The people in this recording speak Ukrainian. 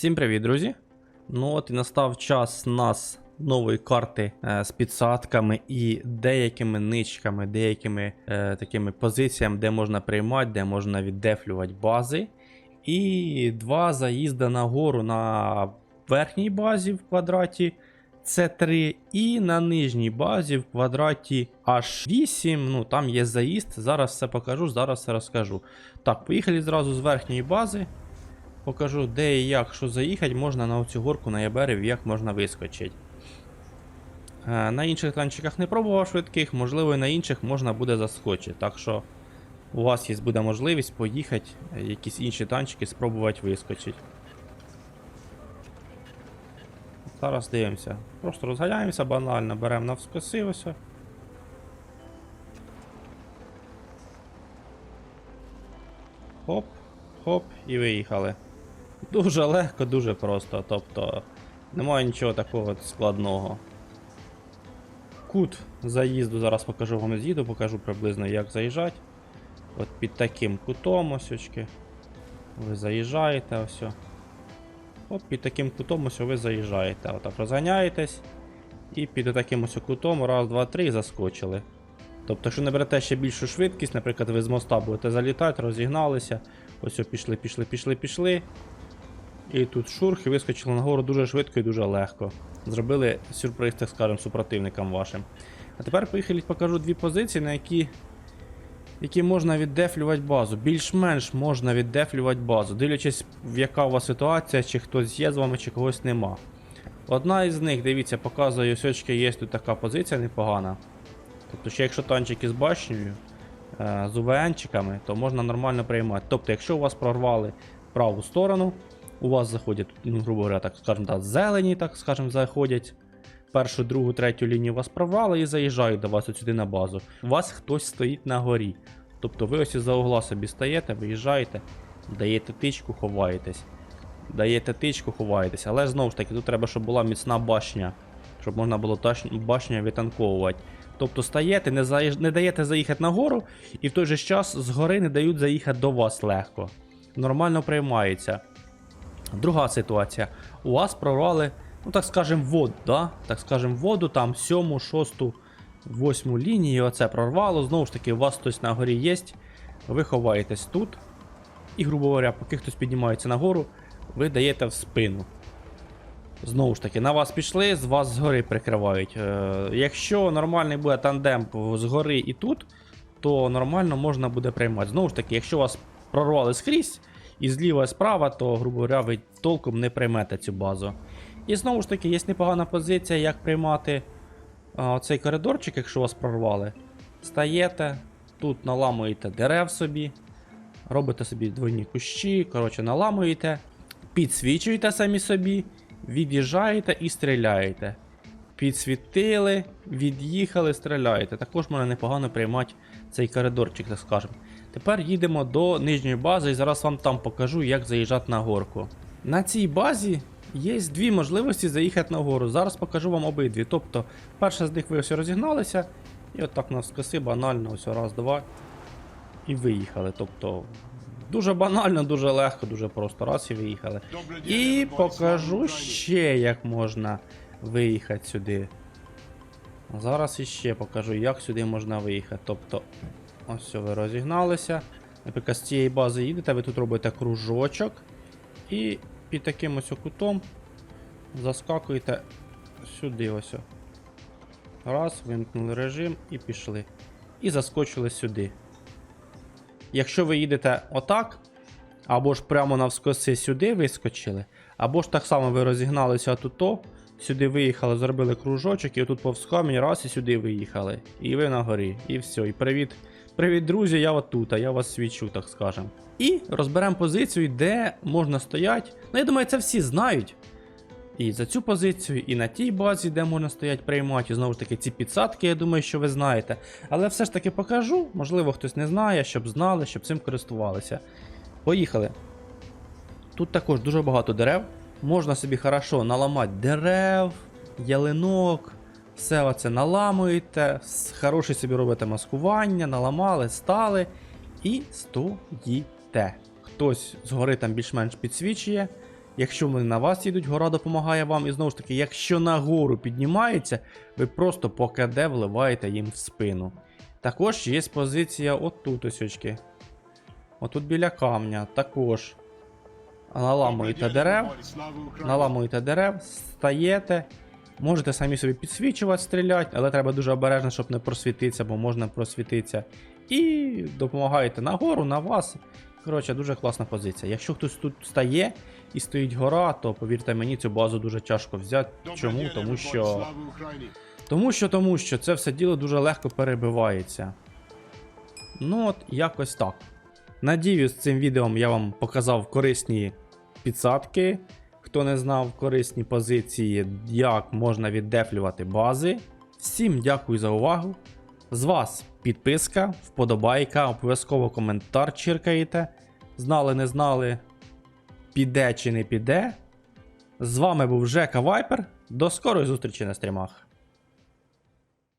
Всім привіт, друзі! Ну от і настав час нас нової карти е, з підсадками і деякими ничками, деякими е, такими позиціями, де можна приймати, де можна віддефлювати бази. І два заїзди на гору на верхній базі в квадраті С3 і на нижній базі в квадраті H8. Ну там є заїзд. Зараз все покажу, зараз все розкажу. Так, поїхали зразу з верхньої бази. Покажу, де і як, що заїхати, можна на оцю горку на Яберів, як можна вискочити. Е, На інших танчиках не пробував швидких, можливо, і на інших можна буде заскочити. Так що у вас є буде можливість поїхати, е, якісь інші танчики спробувати вискочити. Зараз дивимося. Просто розганяємося банально, беремо навскоси ось. Хоп, хоп, і виїхали. Дуже легко, дуже просто. Тобто немає нічого такого складного. Кут заїзду, зараз покажу вам з'їду, покажу приблизно як заїжджати. От під таким кутом ось очки. Ви заїжджаєте ось. От під таким кутом ось ви заїжджаєте. Отак розганяєтесь. І під таким ось кутом, раз, два, три заскочили. Тобто, якщо не берете ще більшу швидкість, наприклад, ви з моста будете залітати, розігналися. Ось пішли, пішли, пішли, пішли. І тут шурх, і вискочили нагору дуже швидко і дуже легко. Зробили сюрприз, так скажемо, супротивникам вашим. А тепер поїхали покажу дві позиції, на які, які можна віддефлювати базу. Більш-менш можна віддефлювати базу, дивлячись, в яка у вас ситуація, чи хтось є з вами, чи когось нема. Одна із них, дивіться, показує, ось очки є тут така позиція непогана. Тобто, ще якщо танчики з башнею, е, з УВНчиками, то можна нормально приймати. Тобто, якщо у вас прорвали праву сторону, у вас заходять, ну, грубо говоря, так скажемо, так, зелені, так скажемо, заходять. Першу, другу, третю лінію вас прорвали і заїжджають до вас сюди на базу. У вас хтось стоїть на горі. Тобто ви ось із-за угла собі стаєте, виїжджаєте, даєте тичку, ховаєтесь. Даєте тичку, ховаєтесь. Але знову ж таки, тут треба, щоб була міцна башня, щоб можна було башню відтанковувати. Тобто стаєте, не, заїж... не даєте заїхати на гору, і в той же час згори не дають заїхати до вас легко. Нормально приймається. Друга ситуація. У вас прорвали, ну так скажем, воду, да? так скажем, воду, там сьому, шосту, восьму лінію, оце прорвало. Знову ж таки, у вас хтось на горі є. Ви ховаєтесь тут. І, грубо говоря, поки хтось піднімається нагору, ви даєте в спину. Знову ж таки, на вас пішли, з вас згори прикривають. Е, якщо нормальний буде тандем згори і тут, то нормально можна буде приймати. Знову ж таки, якщо вас прорвали скрізь, і зліва і справа, то, грубо говоря, ви толком не приймете цю базу. І знову ж таки, є непогана позиція, як приймати а, цей коридорчик, якщо вас прорвали. Стаєте, тут наламуєте дерев собі, робите собі двойні кущі, коротше, наламуєте, підсвічуєте самі собі, від'їжджаєте і стріляєте. Підсвітили, від'їхали, стріляєте. Також можна непогано приймати цей коридорчик, так скажемо. Тепер їдемо до нижньої бази і зараз вам там покажу, як заїжджати на горку. На цій базі є дві можливості заїхати на гору. Зараз покажу вам обидві. Тобто, перша з них ви ось розігналися, і отак навскоси банально, ось раз, два. І виїхали. Тобто, дуже банально, дуже легко, дуже просто. Раз і виїхали. І покажу ще, як можна виїхати сюди. Зараз іще покажу, як сюди можна виїхати. Тобто, ось все, ви розігналися. Наприклад, з цієї бази їдете, ви тут робите кружочок. І під таким ось кутом заскакуєте сюди ось. Раз, вимкнули режим і пішли. І заскочили сюди. Якщо ви їдете отак, або ж прямо навскоси сюди вискочили, або ж так само ви розігналися тут, сюди виїхали, зробили кружочок, і отут повз камінь, раз і сюди виїхали. І ви на горі. І все. І привіт. Привіт, друзі, я от тут, а я вас свічу, так скажем. І розберемо позицію, де можна стояти. Ну, я думаю, це всі знають. І за цю позицію, і на тій базі, де можна стояти, приймати. І знову ж таки, ці підсадки, я думаю, що ви знаєте. Але все ж таки покажу, можливо, хтось не знає, щоб знали, щоб цим користувалися. Поїхали. Тут також дуже багато дерев. Можна собі хорошо наламати дерев, ялинок. Все оце наламуєте, хороше собі робите маскування, наламали, стали і стоїте. Хтось згори там більш-менш підсвічує. Якщо вони на вас їдуть, гора допомагає вам. І знову ж таки, якщо на гору піднімається, ви просто по КД вливаєте їм в спину. Також є позиція отут ось очки. Отут біля камня, також. Наламуєте дерев, наламуєте дерев, стаєте. Можете самі собі підсвічувати, стріляти, але треба дуже обережно, щоб не просвітитися, бо можна просвітитися. І допомагаєте нагору, на вас. Коротше, дуже класна позиція. Якщо хтось тут стає і стоїть гора, то повірте мені, цю базу дуже тяжко взяти. Чому? Тому що. Тому що, тому що це все діло дуже легко перебивається. Ну от, якось так. Надіюсь, цим відео я вам показав корисні підсадки. Хто не знав корисні позиції, як можна віддефлювати бази. Всім дякую за увагу. З вас підписка, вподобайка, обов'язково коментар чиркаєте. Знали, не знали, піде чи не піде. З вами був Жека Вайпер. До скорої зустрічі на стрімах.